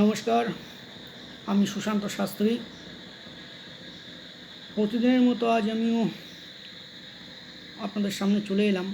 নমস্কার, আমি সুশান্ত শাস্ত্রী। প্রতিদিনের মতো আজ আমিও আপনাদের সামনে চলে এলাম।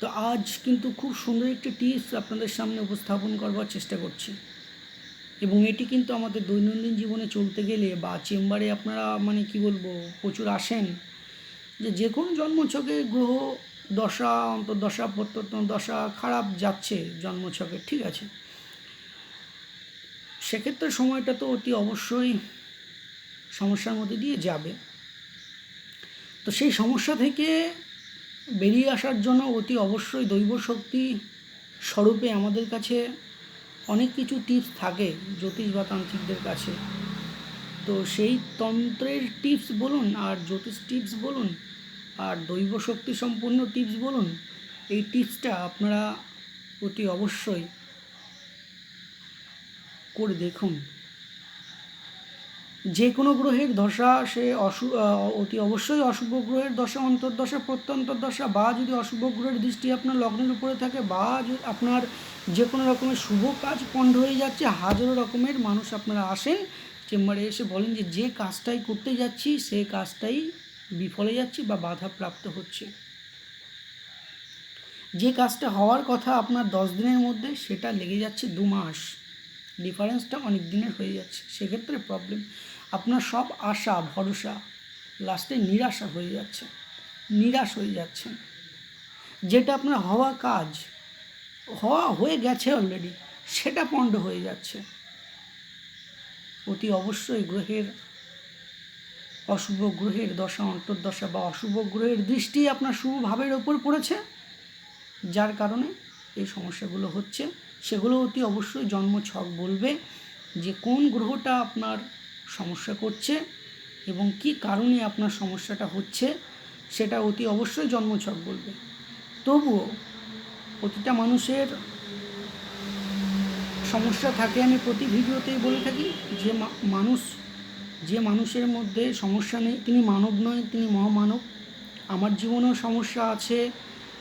তো আজ কিন্তু খুব সুন্দর একটি টিপস আপনাদের সামনে উপস্থাপন করবার চেষ্টা করছি। এবং এটি কিন্তু আমাদের দৈনন্দিন জীবনে চলতে গেলে বা চেম্বারে আপনারা মানে কি বলব, প্রচুর আসেন যে যে কোনো জন্মছকে গ্রহ, দশা, অন্তর্দশা প্রত্যন্ত দশা খারাপ যাচ্ছে জন্মছকে, ঠিক আছে? সেক্ষেত্রে সময়টা তো অতি অবশ্যই সমস্যার মধ্যে দিয়ে যাবে। তো সেই সমস্যা থেকে বেরিয়ে আসার জন্য অতি অবশ্যই দৈব শক্তি স্বরূপে আমাদের কাছে অনেক কিছু টিপস থাকে জ্যোতিষ বা তান্ত্রিকদের কাছে। তো সেই তন্ত্রের টিপস বলুন, আর জ্যোতিষ টিপস বলুন, আর দৈব শক্তি সম্পূর্ণ টিপস বলুন, এই টিপসটা আপনারা অতি অবশ্যই করে দেখুন। যে কোনো গ্রহের দশা, সে অশু অতি অবশ্যই অশুভ গ্রহের দশা, অন্তর্দশা প্রত্যন্তর্দশা বা যদি অশুভ গ্রহের দৃষ্টি আপনার লগ্নের উপরে থাকে, বা আপনার যে কোনো রকমের শুভ কাজ পণ্ড হয়ে যাচ্ছে, হাজারো রকমের মানুষ আপনারা আসেন, চেম্বারে এসে বলেন যে যে কাজটাই করতে যাচ্ছি সেই কাজটাই বিফলে যাচ্ছি বা বাধা প্রাপ্ত হচ্ছে। যে কাজটা হওয়ার কথা আপনার দশ দিনের মধ্যে, সেটা লেগে যাচ্ছে দু মাস। ডিফারেন্সটা অনেক দিনের হয়ে যাচ্ছে। সেক্ষেত্রে প্রবলেম আপনার সব আশা, ভরসা লাস্টে নিরাশা হয়ে যাচ্ছে, নিরাশ হয়ে যাচ্ছেন। যেটা আপনার হওয়া কাজ, হওয়া হয়ে গেছে অলরেডি সেটা পণ্ড হয়ে যাচ্ছে। অতি অবশ্যই গ্রহের অশুভ গ্রহের দশা, অন্তর্দশা বা অশুভ গ্রহের দৃষ্টি আপনার শুভ ভাবের ওপর পড়েছে, যার কারণে এই সমস্যাগুলো হচ্ছে। সেগুলো অতি অবশ্যই জন্ম ছক বলবে যে কোন গ্রহটা আপনার সমস্যা করছে এবং কি কারণে আপনার সমস্যাটা হচ্ছে সেটা অতি অবশ্যই জন্ম ছক বলবে। তবুও প্রতিটা মানুষের সমস্যা থাকে আমি প্রতি ভিডিওতেই বলে থাকি, যে মানুষ, যে মানুষের মধ্যে সমস্যা নেই, তিনি মানব নয়, তিনি মহামানব। আমার জীবনেও সমস্যা আছে,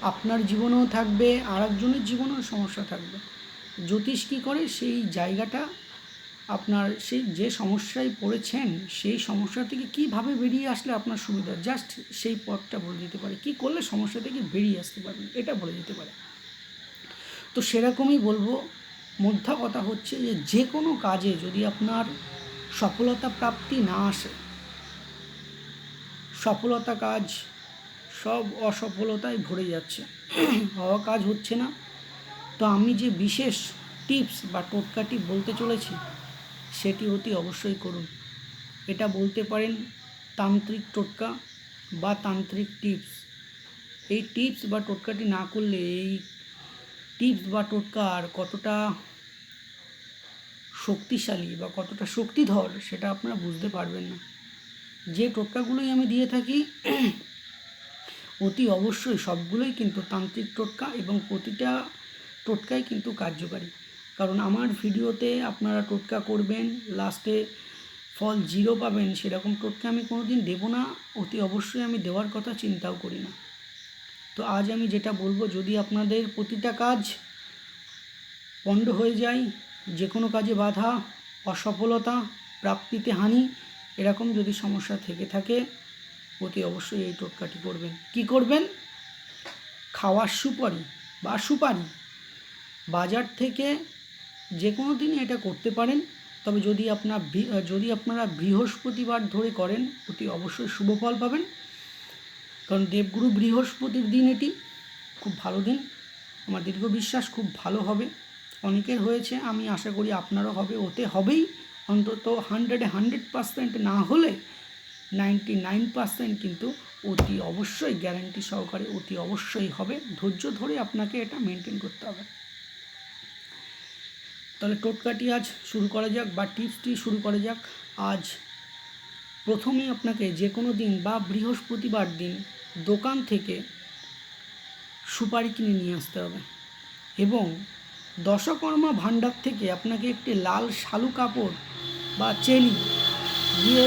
আপনার জীবনেও থাকবে আর একজনের জীবনেও সমস্যা থাকবে। জ্যোতিষ কী করে? সেই জায়গাটা আপনার সেই যে সমস্যায় পড়েছেন, সেই সমস্যা থেকে কীভাবে বেরিয়ে আসলে আপনার সুবিধা? জাস্ট সেই পথটা বলে দিতে পারে। কী করলে সমস্যা থেকে বেরিয়ে আসতে পারবেন? এটা বলে দিতে পারে। তো সেরকমই বলব, মধ্যা কথা হচ্ছে যে যে কোনো কাজে যদি আপনার সফলতা প্রাপ্তি না আসে, সফলতা কাজ সব অসফলতায় ভরে যাচ্ছে। হওয়া কাজ হচ্ছে না। তো আমি যে বিশেষ টিপস বা টোটকাটি বলতে চলেছি, সেটি অতি অবশ্যই করুন। এটা বলতে পারেন তান্ত্রিক টোটকা বা তান্ত্রিক টিপস। এই টিপস বা টোটকাটি না করলে এই টিপস বা টোটকার কতটা শক্তিশালী বা কতটা শক্তিধর সেটা আপনারা বুঝতে পারবেন না। যে টোটকাগুলোই আমি দিয়ে থাকি, অতি অবশ্যই সবগুলোই কিন্তু তান্ত্রিক টোটকা এবং প্রতিটা টোটকাই কিন্তু কার্যকারী। কারণ আমার ভিডিওতে আপনারা টোটকা করবেন, লাস্টে ফল জিরো পাবেন, সেরকম টোটকা আমি কোনো দিন দেবো না, অতি অবশ্যই আমি দেওয়ার কথা চিন্তাও করি না। তো আজ আমি যেটা বলব, যদি আপনাদের প্রতিটা কাজ পণ্ড হয়ে যায় যে কোনো কাজে বাধা, অসফলতা, প্রাপ্তিতে হানি, এরকম যদি সমস্যা থেকে থাকে, অতি অবশ্যই এই টোটকাটি করবেন। কি করবেন? খাওয়ার সুপারি বা সুপারি। বাজার থেকে যে কোনো দিনই এটা করতে পারেন। তবে যদি আপনার যদি আপনারা বৃহস্পতিবার ধরে করেন, অতি অবশ্যই শুভ ফল পাবেন। কারণ দেবগুরু বৃহস্পতির দিন এটি। খুব ভালো দিন। আমার দীর্ঘ বিশ্বাস, খুব ভালো হবে। অনেকের হয়েছে, আমি আশা করি আপনারও হবে, ওতে হবেই। অন্তত হান্ড্রেডে হান্ড্রেড পার্সেন্ট না হলে নাইনটি নাইন পার্সেন্ট কিন্তু অতি অবশ্যই গ্যারান্টি সহকারে অতি অবশ্যই হবে। ধৈর্য ধরে আপনাকে এটা মেনটেন করতে হবে। তাহলে টোটকাটি আজ শুরু করা যাক বা টিপসটি শুরু করা যাক আজ। প্রথমে আপনাকে যে কোনো দিন বা বৃহস্পতিবার দিন দোকান থেকে সুপারি কিনে নিয়ে আসতে হবে এবং দশকর্মা ভাণ্ডার থেকে আপনাকে একটি লাল শালু কাপড় বা চেলি দিয়ে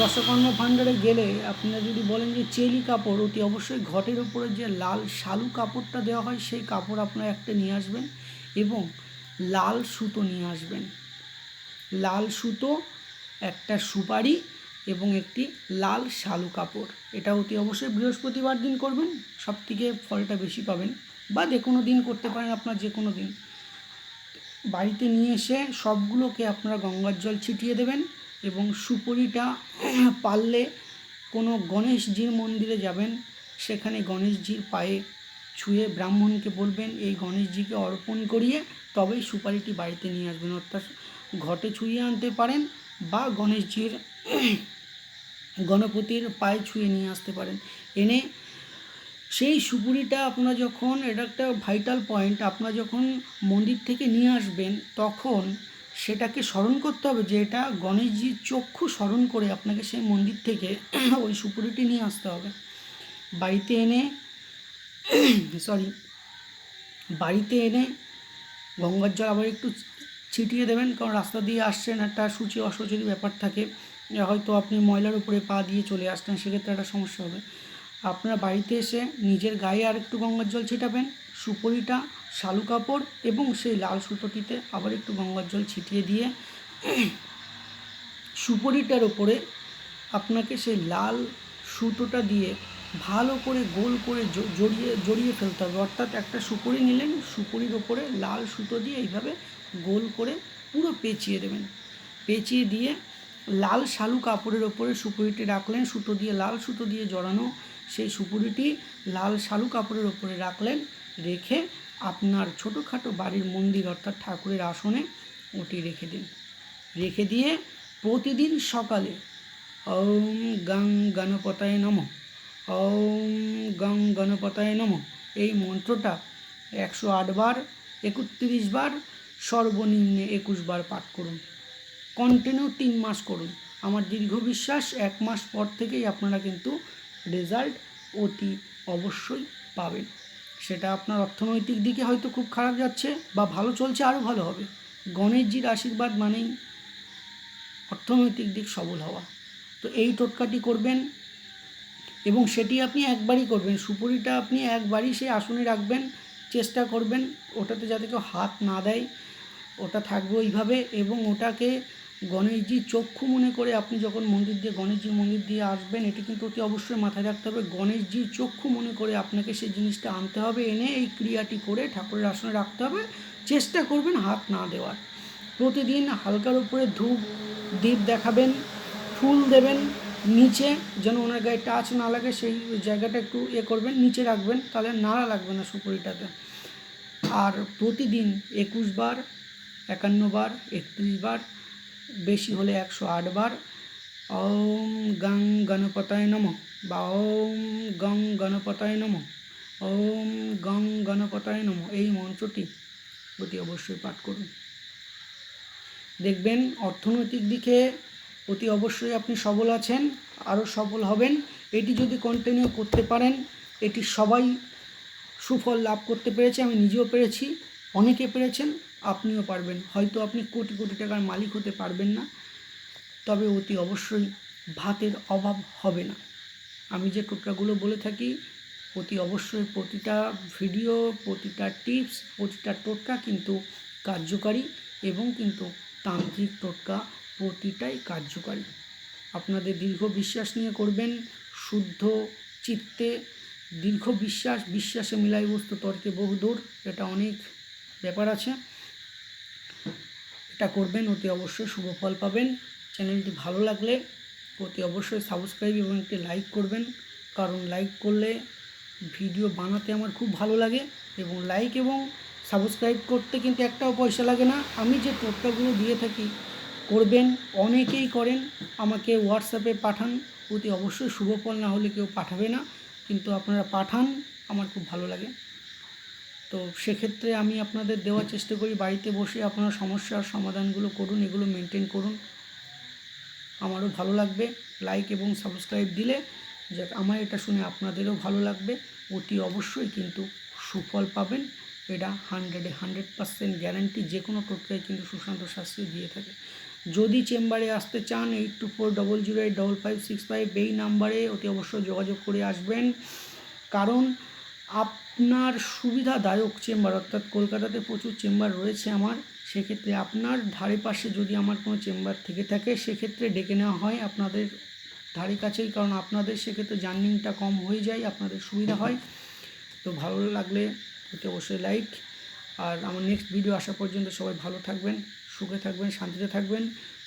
দশকর্মা ভাণ্ডারে গেলে আপনারা যদি বলেন যে চেলি কাপড়, অতি অবশ্যই ঘটের উপরে যে লাল শালু কাপড়টা দেওয়া হয়, সেই কাপড় আপনারা একটা নিয়ে আসবেন এবং লাল সুতো নিয়ে আসবেন। লাল সুতো, একটা সুপারি এবং একটি লাল শালু কাপড়। এটা অতি অবশ্যই বৃহস্পতিবার দিন করবেন সব থেকে ফলটা বেশি পাবেন বা যে কোনো দিন করতে পারেন আপনার যে কোনো দিন। বাড়িতে নিয়ে এসে সবগুলোকে আপনারা গঙ্গার জল ছিটিয়ে দেবেন এবং সুপুরিটা পারলে কোনো গণেশজির মন্দিরে যাবেন, সেখানে গণেশজির পায়ে ছুঁয়ে ব্রাহ্মণকে বলবেন, এই গণেশজিকে অর্পণ করিয়ে তবেই সুপারিটি বাড়িতে নিয়ে আসবেন। অর্থাৎ ঘটে ছুঁয়ে আনতে পারেন বা গণেশজির গণপতির পায়ে ছুঁয়ে নিয়ে আসতে পারেন। এনে সেই সুপুরিটা আপনারা যখন, এটা একটা ভাইটাল পয়েন্ট আপনারা যখন মন্দির থেকে নিয়ে আসবেন, তখন সেটাকে স্মরণ করতে হবে যে এটা গণেশজির চক্ষু স্মরণ করে আপনাকে সেই মন্দির থেকে ওই সুপুরিটি নিয়ে আসতে হবে। বাড়িতে এনে সরি বাড়িতে এনে গঙ্গার জল আবার একটু ছিটিয়ে দেবেন, কারণ রাস্তা দিয়ে আসছেন একটা সূচি অসুচির ব্যাপার থাকে। হয়তো আপনি ময়লার উপরে পা দিয়ে চলে আসছেন সেক্ষেত্রে একটা সমস্যা হবে। আপনারা বাড়িতে এসে নিজের গায়ে আর একটু গঙ্গার জল ছিটাবেন, সুপরিটা, শালু কাপড় এবং সেই লাল সুতোটিতে আবার একটু গঙ্গার জল ছিটিয়ে দিয়ে সুপরিটার ওপরে আপনাকে সেই লাল সুতোটা দিয়ে ভালো করে গোল করে জড়িয়ে জড়িয়ে ফেলতে হবে। অর্থাৎ একটা সুপুরি নিলেন, সুপুরির ওপরে লাল সুতো দিয়ে এইভাবে গোল করে পুরো পেঁচিয়ে দেবেন। পেঁচিয়ে দিয়ে লাল শালু কাপড়ের ওপরে সুপুরিটি রাখলেন, সুতো দিয়ে লাল সুতো দিয়ে জড়ানো সেই সুপুরিটি লাল শালু কাপড়ের ওপরে রাখলেন, রেখে আপনার ছোটোখাটো বাড়ির মন্দির অর্থাৎ ঠাকুরের আসনে ওটি রেখে দিন। রেখে দিয়ে প্রতিদিন সকালে ওম গং গণপতায় নম। ওম গং গণপতায় নম। এই মন্ত্রটা একশো আটবার একত্রিশ বার, সর্বনিম্নে একুশ বার পাঠ করুন। কন্টিনিউ তিন মাস করুন। আমার দীর্ঘ বিশ্বাস, এক মাস পর থেকেই আপনারা কিন্তু রেজাল্ট অতি অবশ্যই পাবেন। সেটা আপনার অর্থনৈতিক দিকে হয়তো খুব খারাপ যাচ্ছে বা ভালো চলছে, আরও ভালো হবে। গণেশজির আশীর্বাদ মানেই অর্থনৈতিক দিক সবল হওয়া। তো এই টোটকাটি করবেন এবং সেটি আপনি একবারই করবেন। সুপুরিটা আপনি একবারই সেই আসনে রাখবেন, চেষ্টা করবেন, ওটাতে যাতে কেউ হাত না দেয়, ওটা থাকবে ওইভাবে এবং ওটাকে গণেশজির চক্ষু মনে করে আপনি যখন মন্দির দিয়ে গণেশজির মন্দির দিয়ে আসবেন, এটি কিন্তু অতি অবশ্যই মাথায় রাখতে হবে। গণেশজির চক্ষু মনে করে আপনাকে সেই জিনিসটা আনতে হবে, এনে এই ক্রিয়াটি করে ঠাকুরের আসনে রাখতে হবে। চেষ্টা করবেন হাত না দেওয়ার। প্রতিদিন হালকার উপরে ধূপ, দীপ দেখাবেন, ফুল দেবেন নিচে যেন ওনার গায়ে টাচ না লাগে, সেই জায়গাটা একটু এ করবেন, নিচে রাখবেন, তাহলে নাড়া লাগবে না সুপুরিটাতে। আর প্রতিদিন একুশ বার, একান্ন বার, একত্রিশ বার, বেশি হলে একশো আট বার, ওম গং গণপতায় নম বা ওম গং গণপতায় নম, ওম গং গণপতায় নম, এই মন্ত্রটি অতি অবশ্যই পাঠ করুন। দেখবেন অর্থনৈতিক দিকে অতি অবশ্যই আপনি সবল আছেন, আরও সবল হবেন। এটি যদি কন্টিনিউ করতে পারেন, এটি সবাই সুফল লাভ করতে পেরেছে, আমি নিজেও পেরেছি, অনেকে পেরেছেন, আপনিও পারবেন। হয়তো আপনি কোটি কোটি টাকার মালিক হতে পারবেন না, তবে অতি অবশ্যই ভাতের অভাব হবে না। আমি যে টোটকাগুলো বলে থাকি, অতি অবশ্যই প্রতিটা ভিডিও, প্রতিটা টিপস, প্রতিটা টোটকা কিন্তু কার্যকারী এবং কিন্তু তান্ত্রিক টোটকা প্রতিটাই কার্যকারী। আপনাদের দীর্ঘ বিশ্বাস নিয়ে করবেন, শুদ্ধ চিত্তে, দীর্ঘ বিশ্বাস, বিশ্বাসে মিলাই বস্তু তর্কে বহুদূর, এটা অনেক ব্যাপার আছে। এটা করবেন, অতি অবশ্যই শুভ ফল পাবেন। চ্যানেলটি ভালো লাগলে অতি অবশ্যই সাবস্ক্রাইব এবং একটি লাইক করবেন, কারণ লাইক করলে ভিডিও বানাতে আমার খুব ভালো লাগে এবং লাইক এবং সাবস্ক্রাইব করতে কিন্তু একটাও পয়সা লাগে না। আমি যে টোটকাগুলো দিয়ে থাকি করবেন, অনেকেই করেন, আমাকে হোয়াটসঅ্যাপে পাঠান। অতি অবশ্যই শুভ ফল না হলে কেউ পাঠাবে না, কিন্তু আপনারা পাঠান, আমার খুব ভালো লাগে। তো সেক্ষেত্রে আমি আপনাদের দেওয়ার চেষ্টা করি, বাড়িতে বসে আপনারা সমস্যার সমাধানগুলো করুন, এগুলো মেনটেন করুন। আমারও ভালো লাগবে লাইক এবং সাবস্ক্রাইব দিলে যাক, আমার এটা শুনে আপনাদেরও ভালো লাগবে। অতি অবশ্যই কিন্তু সুফল পাবেন, এটা হান্ড্রেডে হান্ড্রেড পার্সেন্ট গ্যারান্টি যে কোনো টোটকায় কিন্তু সুশান্ত শাস্ত্রী দিয়ে থাকে। যদি চেম্বারে আসতে চান eight two four double zero eight double five six five এই নাম্বারে অতি অবশ্যই যোগাযোগ করে আসবেন। কারণ আপনার সুবিধাদায়ক চেম্বার, অর্থাৎ কলকাতাতে প্রচুর চেম্বার রয়েছে আমার, সেক্ষেত্রে আপনার ধারে পাশে যদি আমার কোনো চেম্বার থেকে থাকে, সেক্ষেত্রে ডেকে নেওয়া হয় আপনাদের ধারে কাছেই, কারণ আপনাদের সেক্ষেত্রে জার্নিংটা কম হয়ে যায়, আপনাদের সুবিধা হয়। তো ভালো লাগলে অতি অবশ্যই লাইক আর আমার নেক্সট ভিডিও আসা পর্যন্ত সবাই ভালো থাকবেন। সুখে থাকবেন, শান্তিতে থাকবেন।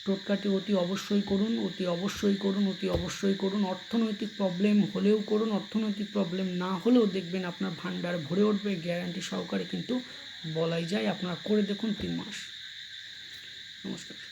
টোটকাটি অতি অবশ্যই করুন অতি অবশ্যই করুন অতি অবশ্যই করুন। অর্থনৈতিক প্রবলেম হলেও করুন, অর্থনৈতিক প্রবলেম না হলেও দেখবেন আপনার ভাণ্ডার ভরে উঠবে গ্যারান্টি সহকারে কিন্তু বলাই যায়। আপনারা করে দেখুন তিন মাস। নমস্কার।